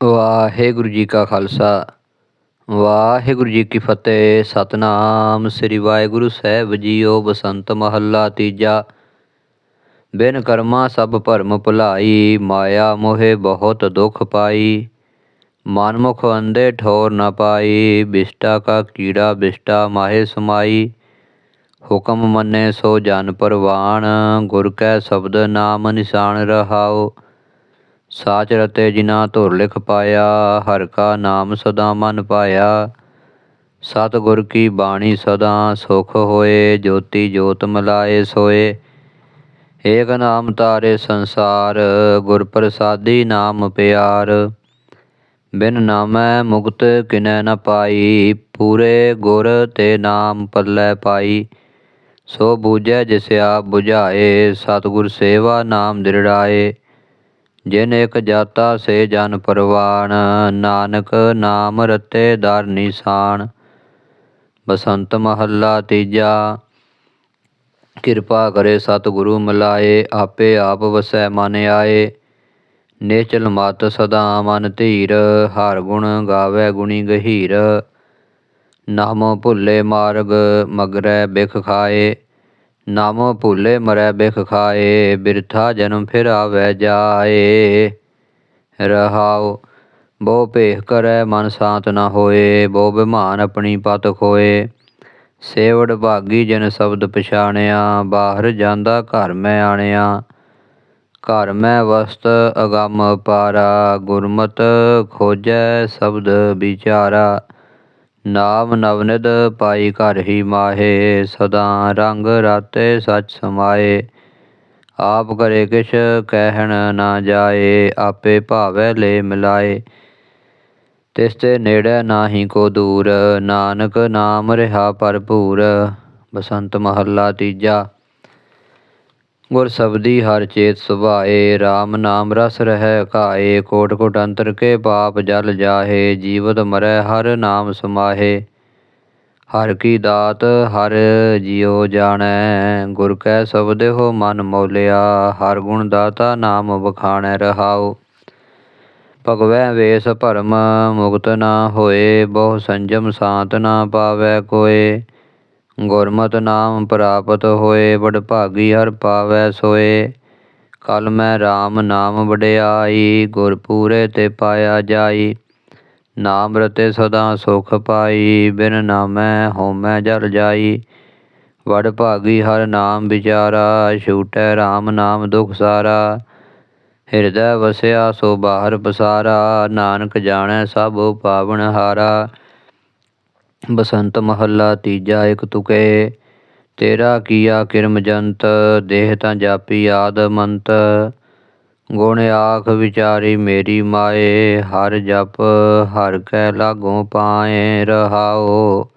ਵਾਹਿਗੁਰੂ ਜੀ ਕਾ ਖਾਲਸਾ, ਵਾਹਿਗੁਰੂ ਜੀ ਕੀ ਫਤਿਹ, ਸਤਨਾਮ ਸ੍ਰੀ ਵਾਹਿਗੁਰੂ ਸਾਹਿਬ ਜੀਓ ਬਸੰਤ ਮਹੱਲਾ ਤੀਜਾ। ਬਿਨ ਕਰਮਾ ਸਭ ਭਰਮ ਭੁਲਾਈ, ਮਾਇਆ ਮੋਹਿ ਬਹੁਤ ਦੁਖ ਪਾਈ। ਮਨਮੁਖ ਅੰਦੇ ਠੋਰ ਨਾ ਪਾਈ, ਬਿਸ਼ਟਾ ਕਾ ਕੀੜਾ ਬਿਸ਼ਟਾ ਮਾਹੇ ਸਮਾਈ। ਹੁਕਮ ਮੰਨੇ ਸੋ ਜਨ ਪਰਵਾਨ ਗੁਰ ਕੈ ਸ਼ਬਦ ਨਾਮ ਨਿਸ਼ਾਨ ਰਹਾਓ ਸਾਚ ਰਤੇ ਜਿਨਾ ਧੁਰ ਲਿਖ ਪਾਇਆ, ਹਰ ਕਾ ਨਾਮ ਸਦਾ ਮਨ ਪਾਇਆ। ਸਤਗੁਰ ਕੀ ਬਾਣੀ ਸਦਾ ਸੁਖ ਹੋਏ, ਜੋਤੀ ਜੋਤ ਮਲਾਏ ਸੋਏ। ਏਕ ਨਾਮ ਤਾਰੇ ਸੰਸਾਰ ਗੁਰ ਪ੍ਰਸਾਦੀ ਨਾਮ ਪਿਆਰ। ਬਿਨ ਨਾਮੈ ਮੁਕਤ ਕਿਨੈ ਨ ਪਾਈ, ਪੂਰੇ ਗੁਰ ਤੇ ਨਾਮ ਪੱਲੇ ਪਾਈ। ਸੋ ਬੂਝੈ ਜਿਸ ਆਪ 부ਝਾਏ ਸਤਿਗੁਰ ਸੇਵਾ ਨਾਮ ਦਿਰੜਾਏ। ਜਿਨ ਇਕ ਜਾਤਾ ਸੇ ਜਨ ਪਰਵਾਨ ਨਾਨਕ ਨਾਮ ਰਤੇ ਦਰ ਨਿਸ਼ਾਨ। ਬਸੰਤ ਮਹੱਲਾ ਤੀਜਾ, ਕਿਰਪਾ ਕਰੇ ਸਤਿਗੁਰੂ ਮਿਲਾਏ, ਆਪੇ ਆਪ ਵਸੈ ਮਨ ਆਏ। ਨੇਚਲ ਮਤ ਸਦਾ ਮਨ ਧੀਰ, ਹਰ ਗੁਣ ਗਾਵੇ ਗੁਣੀ ਗਹੀਰ। ਨਾਮ ਭੁੱਲੇ ਮਾਰਗ, ਮਗਰੈ ਬਿਖ ਖਾਏ। ਨਾਮ ਭੁੱਲੇ ਮਰੈ ਬਿਖ ਖਾਏ, ਬਿਰਥਾ ਜਨਮ ਫਿਰ ਆਵੈ ਜਾਏ। ਰਹਾਉ, ਬਹੁ ਭੇਖ ਕਰੈ ਮਨ ਸ਼ਾਂਤ ਨ ਹੋਏ, ਬਹੁ ਬਿਮਾਨ ਆਪਣੀ ਪਤ ਖੋਏ। ਸੇਵੜ ਭਾਗੀ ਜਨ ਸ਼ਬਦ ਪਛਾਣਿਆ, ਬਾਹਰ ਜਾਂਦਾ ਘਰ ਮੈਂ ਆਣਿਆ। ਘਰ ਮੈਂ ਵਸਤ ਅਗੰਮ ਪਾਰਾ, ਗੁਰਮਤ ਖੋਜੈ ਸ਼ਬਦ ਵਿਚਾਰਾ। ਨਾਮ ਨਵਨਿਦ ਪਾਈ ਘਰ ਹੀ ਮਾਹੇ, ਸਦਾ ਰੰਗ ਰਾਤੇ ਸਚ ਸਮਾਏ। ਆਪ ਕਰੇ ਕਿਛ ਕਹਿਣ ਨਾ ਜਾਏ, ਆਪੇ ਭਾਵੈ ਲੈ ਮਿਲਾਏ। ਤਿਸ ਤੇ ਨੇੜੇ ਨਾਹੀ ਕੋ ਦੂਰ, ਨਾਨਕ ਨਾਮ ਰਹਾ ਭਰਪੂਰ। ਬਸੰਤ ਮਹੱਲਾ ਤੀਜਾ। ਗੁਰ ਸਬਦੀ ਹਰ ਚੇਤ ਸੁਭਾਏ RAM ਨਾਮ ਰਸ ਰਹਿ ਘਾਏ ਕੋਟ ਕੋਟ ਅੰਤਰ ਕੇ ਪਾਪ ਜਲ ਜਾਹੇ, ਜੀਵਤ ਮਰੈ ਹਰ ਨਾਮ ਸਮਾਹੇ। ਹਰ ਕੀ ਦਾਤ ਹਰ ਜਿਉ ਜਾਣੈ, ਗੁਰ ਕੈ ਸ਼ਬਦ ਹੋ ਮਨ ਮੋਲਿਆ, ਹਰ ਗੁਣ ਦਾਤਾ ਨਾਮ ਵਖਾਣੈ ਰਹਾਉ। ਭਗਵੈ ਵੇਸ ਭਰਮ ਮੁਕਤ ਨਾ ਹੋਏ, ਬਹੁ ਸੰਜਮ ਸ਼ਾਂਤ ਨਾ ਪਾਵੈ ਕੋਏ। ਗੁਰਮਤਿ ਨਾਮ ਪ੍ਰਾਪਤ ਹੋਏ ਬੜ ਭਾਗੀ ਹਰ ਪਾਵੈ ਸੋਏ। ਕਲ ਮੈਂ RAM ਨਾਮ ਵਡਿਆਈ ਗੁਰ ਪੂਰੇ ਤੇ ਪਾਇਆ ਜਾਈ। ਨਾਮ ਰਤੇ ਸਦਾ ਸੁਖ ਪਾਈ, ਬਿਨ ਨਾਮੈ ਹੋਮੈ ਜਲ ਜਾਈ। ਵਡ ਭਾਗੀ ਹਰ ਨਾਮ ਵਿਚਾਰਾ, ਛੂਟੈ RAM ਨਾਮ ਦੁਖ ਸਾਰਾ। ਹਿਰਦੈ ਵਸਿਆ ਸੋ ਬਾਹਰ ਪਸਾਰਾ, ਨਾਨਕ ਜਾਣੈ ਸਭ ਪਾਵਨ ਹਾਰਾ। ਬਸੰਤ ਮਹੱਲਾ ਤੀਜਾ ਇਕ ਤੁਕੇ, ਤੇਰਾ ਕੀਆ ਕਿਰਮ ਜੰਤ ਦੇਹ ਤਾਂ ਜਾਪੀ ਆਦ ਮੰਤ। ਗੁਣ ਆਖ ਵਿਚਾਰੀ ਮੇਰੀ ਮਾਏ, ਹਰ ਜਪ ਹਰ ਕੈ ਲਾਗੋਂ ਪਾਏ ਰਹਾਓ।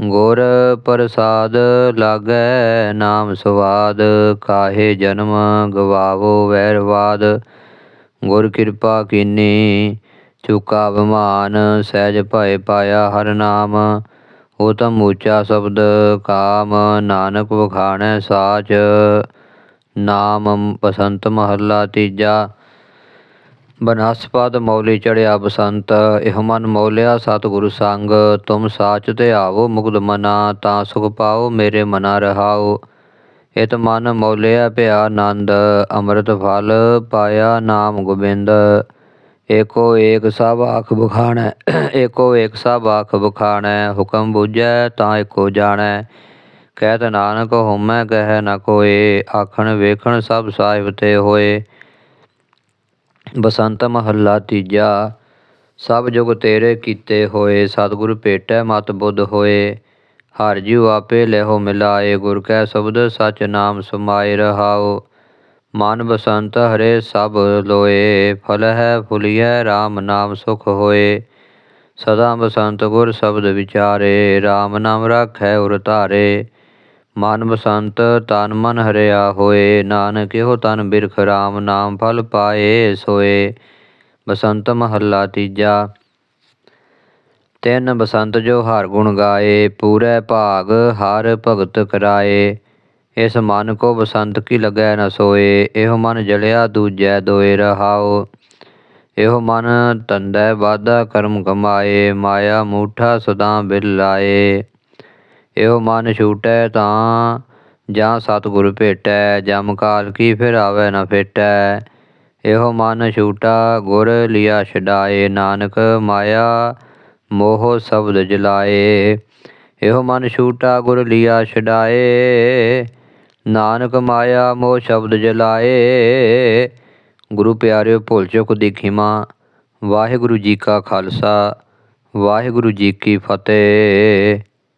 ਗੁਰ ਪ੍ਰਸਾਦ ਲਾਗੈ ਨਾਮ ਸਵਾਦ, ਕਾਹੇ ਜਨਮ ਗਵਾਵੋ ਵੈਰਵਾਦ। ਗੁਰ ਕਿਰਪਾ ਕੀਨੀ ਚੁਕਾ ਬਿਮਾਨ ਸਹਿਜ ਭਏ ਪਾਇਆ ਹਰ ਨਾਮ। ਉਤਮ ਉੱਚਾ ਸ਼ਬਦ ਕਾਮ, ਨਾਨਕ ਵਖਾਣੈ ਸਾਚ। ਨਾਮ ਬਸੰਤ ਮਹੱਲਾ ਤੀਜਾ। ਬਨਸਪਤ ਮੌਲੀ ਚੜਿਆ ਬਸੰਤ। ਇਹ ਮਨ ਮੌਲਿਆ ਸਤਿਗੁਰੂ ਸੰਗ। ਤੁਮ ਸਾਚ ਤੇ ਆਵੋ ਮੁਕਦ ਮਨਾ, ਤਾਂ ਸੁਖ ਪਾਓ ਮੇਰੇ ਮਨਾ ਰਹਾਓ। ਇਤ ਮਨ ਮੌਲਿਆ ਭਿਆ ਆਨੰਦ। ਅੰਮ੍ਰਿਤ ਫਲ ਪਾਇਆ ਨਾਮ ਗੋਬਿੰਦ। ਏਕੋ ਏਕ ਸਭ ਆਖ ਬਖਾਣੈ, ਏਕੋ ਏਕ ਸਭ ਆਖ ਬਖਾਣੈ, ਹੁਕਮ ਬੁਝੈ ਤਾਂ ਏਕੋ ਜਾਣੈ। ਕਹਿਤ ਨਾਨਕ ਹਉਮੈ ਕਹਿ ਨ ਕੋਏ, ਆਖਣ ਵੇਖਣ ਸਭ ਸਾਹਿਬ ਤੇ ਹੋਏ। ਬਸੰਤ ਮਹੱਲਾ ਤੀਜਾ, ਸਭ ਜੁਗ ਤੇਰੇ ਕੀਤੇ ਹੋਏ, ਸਤਿਗੁਰ ਭੇਟੈ ਮਤ ਬੁੱਧ ਹੋਏ। ਹਰ ਜੀਉ ਆਪੇ ਲੈਹੋ ਮਿਲਾਏ, ਗੁਰ ਕੈ ਸ਼ਬਦ ਸਚ ਨਾਮ ਸਮਾਏ ਰਹਾਓ ਮਨ ਬਸੰਤ ਹਰੇ ਸਭ ਲੋਏ, ਫਲ ਹੈ ਫੁਲਿਐ RAM ਨਾਮ ਸੁਖ ਹੋਏ। ਸਦਾ ਬਸੰਤ ਗੁਰ ਸ਼ਬਦ ਵਿਚਾਰੇ RAM ਨਾਮ ਰਾਖੈ ਉਰ ਧਾਰੇ। ਮਨ ਬਸੰਤ ਤਨ ਮਨ ਹਰਿਆ ਹੋਏ, ਨਾਨਕ ਇਹੋ ਤਨ ਬਿਰਖ RAM ਨਾਮ ਫਲ ਪਾਏ ਸੋਏ। ਬਸੰਤ ਮਹੱਲਾ ਤੀਜਾ। ਤਿੰਨ ਬਸੰਤ ਜੋ ਹਰ ਗੁਣ ਗਾਏ, ਪੂਰੇ ਭਾਗ ਹਰ ਭਗਤ ਕਰਾਏ। ਇਸ ਮਨ ਕੋ ਬਸੰਤ ਕੀ ਲਗੈ ਨ ਸੋਏ, ਇਹੋ ਮਨ ਜਲਿਆ ਦੂਜੈ ਦੋਏ ਰਹਾਓ ਇਹੋ ਮਨ ਤੰਦੈ ਵਾਧਾ ਕਰਮ ਕਮਾਏ, ਮਾਇਆ ਮੂਠਾ ਸਦਾ ਬਿਲ ਲਾਏ। ਇਹੋ ਮਨ ਛੂਟੈ ਤਾਂ ਜਾਂ ਸਤਿਗੁਰ ਭੇਟੈ, ਜਮ ਕਾਲ ਕੀ ਫਿਰ ਆਵੈ ਨ ਫੇਟੈ। ਇਹੋ ਮਨ ਛੂਟਾ ਗੁਰ ਲਿਆ ਛਡਾਏ, ਨਾਨਕ ਮਾਇਆ ਮੋਹ ਸ਼ਬਦ ਜਲਾਏ। ਇਹੋ ਮਨ ਛੂਟਾ ਗੁਰ ਲਿਆ ਛਡਾਏ। ਨਾਨਕ ਮਾਇਆ ਮੋਹ ਸ਼ਬਦ ਜਲਾਏ। ਗੁਰੂ ਪਿਆਰਿਓ, ਭੁੱਲ ਚੁੱਕ ਦੀ ਖਿਮਾ। ਵਾਹਿਗੁਰੂ ਜੀ ਕਾ ਖਾਲਸਾ, ਵਾਹਿਗੁਰੂ ਜੀ ਕੀ ਫਤਿਹ।